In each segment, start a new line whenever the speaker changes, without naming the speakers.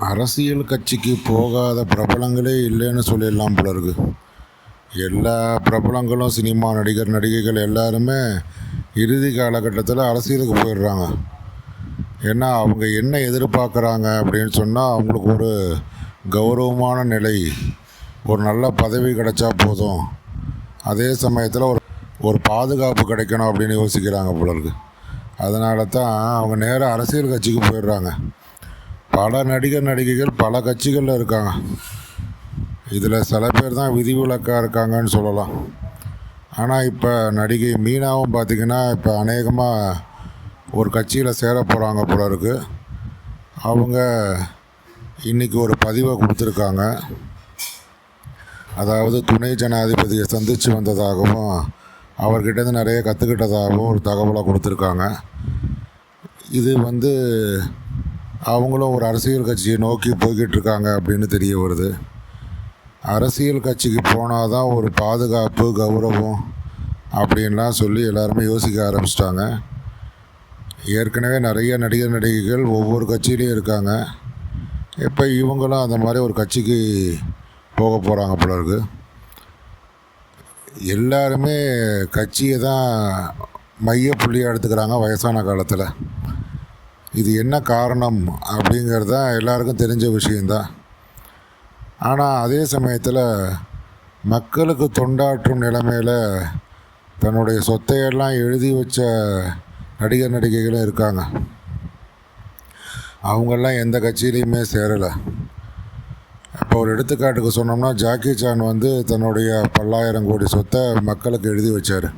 அரசியல் கட்சிக்கு போகாத பிரபலங்களே இல்லைன்னு சொல்லிடலாம் போல இருக்கு. எல்லா பிரபலங்களும் சினிமா நடிகர் நடிகைகள் எல்லாருமே இறுதி காலகட்டத்தில் அரசியலுக்கு போயிடுறாங்க. ஏன்னா அவங்க என்ன எதிர்பார்க்குறாங்க அப்படின்னு சொன்னால் அவங்களுக்கு ஒரு கௌரவமான நிலை ஒரு நல்ல பதவி கிடைச்சா போதும். அதே சமயத்தில் ஒரு ஒரு பாதுகாப்பு கிடைக்கணும் அப்படின்னு யோசிக்கிறாங்க போல இருக்கு. அதனால தான் அவங்க நேராக அரசியல் கட்சிக்கு போயிடுறாங்க. பல நடிகர் நடிகைகள் பல கட்சிகளில் இருக்காங்க. இதில் சில பேர் தான் விதிவிலக்காக இருக்காங்கன்னு சொல்லலாம். ஆனால் இப்போ நடிகை மீனாவும் பார்த்திங்கன்னா இப்போ அநேகமாக ஒரு கட்சியில் சேர போகிறாங்க போல இருக்கு. அவங்க இன்றைக்கி ஒரு பதிவை கொடுத்துருக்காங்க. அதாவது துணை ஜனாதிபதியை சந்தித்து வந்ததாகவும் அவர்கிட்டேருந்து நிறைய கற்றுக்கிட்டதாகவும் ஒரு தகவலை கொடுத்துருக்காங்க. இது வந்து அவங்களும் ஒரு அரசியல் கட்சியை நோக்கி போய்கிட்டு இருக்காங்க அப்படின்னு தெரிய வருது. அரசியல் கட்சிக்கு போனால் தான் ஒரு பாதுகாப்பு கௌரவம் அப்படின்லாம் சொல்லி எல்லாருமே யோசிக்க ஆரம்பிச்சிட்டாங்க. ஏற்கனவே நிறைய நடிகர் நடிகைகள் ஒவ்வொரு கட்சியிலையும் இருக்காங்க. இப்போ இவங்களும் அந்த மாதிரி ஒரு கட்சிக்கு போக போகிறாங்க போல இருக்கு. எல்லாருமே கட்சியை தான் மைய புள்ளியாக எடுத்துக்கிறாங்க வயசான காலத்தில். இது என்ன காரணம் அப்படிங்கிறது தான் எல்லாருக்கும் தெரிஞ்ச விஷயந்தான் ஆனால் அதே சமயத்தில் மக்களுக்கு தொண்டாற்றும் நிலைமையில் தன்னுடைய சொத்தையெல்லாம் எழுதி வச்ச நடிகர் நடிகைகளும் இருக்காங்க. அவங்கெல்லாம் எந்த கட்சியிலையுமே சேரலை. இப்போ ஒரு எடுத்துக்காட்டுக்கு சொன்னோம்னா ஜாக்கி சான் வந்து தன்னுடைய பல்லாயிரம் கோடி சொத்தை மக்களுக்கு எழுதி வச்சார்.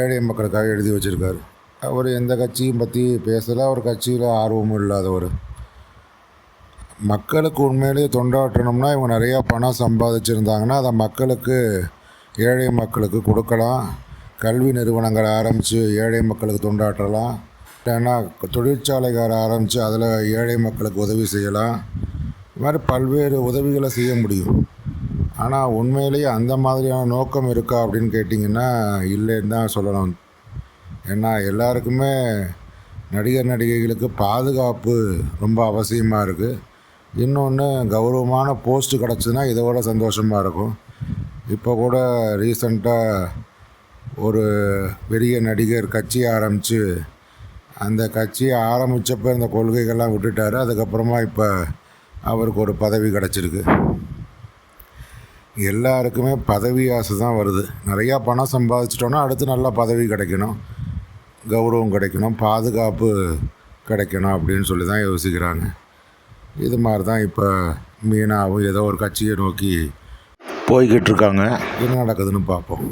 ஏழை மக்களுக்காக எழுதி வச்சுருக்காரு. அவர் எந்த கட்சியும் பற்றி பேசலை. அவர் கட்சியில் ஆர்வமும் இல்லாதவர். மக்களுக்கு உண்மையிலேயே தொண்டாற்றணும்னா இவங்க நிறையா பணம் சம்பாதிச்சிருந்தாங்கன்னா அதை மக்களுக்கு ஏழை மக்களுக்கு கொடுக்கலாம். கல்வி நிறுவனங்களை ஆரம்பித்து ஏழை மக்களுக்கு தொண்டாற்றலாம். இல்லைன்னா தொழிற்சாலைகளை ஆரம்பித்து அதில் ஏழை மக்களுக்கு உதவி செய்யலாம். இது மாதிரி பல்வேறு உதவிகளை செய்ய முடியும். ஆனால் உண்மையிலேயே அந்த மாதிரியான நோக்கம் இருக்கா அப்படின்னு கேட்டிங்கன்னா இல்லைன்னு தான் சொல்லணும். ஏன்னா எல்லாருக்குமே நடிகர் நடிகைகளுக்கு பாதுகாப்பு ரொம்ப அவசியமாக இருக்குது இன்னொன்று கௌரவமான போஸ்ட்டு கிடச்சுன்னா இதை விட சந்தோஷமாக இருக்கும். இப்போ கூட ரீசண்டாக ஒரு பெரிய நடிகர் கட்சி ஆரம்பித்து அந்த கட்சியை ஆரம்பித்தப்போ இந்த கொள்கைகள்லாம் விட்டுட்டார். அதுக்கப்புறமா இப்போ அவருக்கு ஒரு பதவி கிடச்சிருக்கு. எல்லாருக்குமே பதவி ஆசை தான் வருது. நிறையா பணம் சம்பாதிச்சிட்டோன்னா அடுத்து நல்லா பதவி கிடைக்கணும். கௌரவம் கிடைக்கணும் பாதுகாப்பு கிடைக்கணும் அப்படின்னு சொல்லி தான் யோசிக்கிறாங்க. இது மாதிரி தான் இப்போ மீனாவும் ஏதோ ஒரு கட்சியை நோக்கி போய்கிட்டு இருக்காங்க. என்ன நடக்குதுன்னு பார்ப்போம்.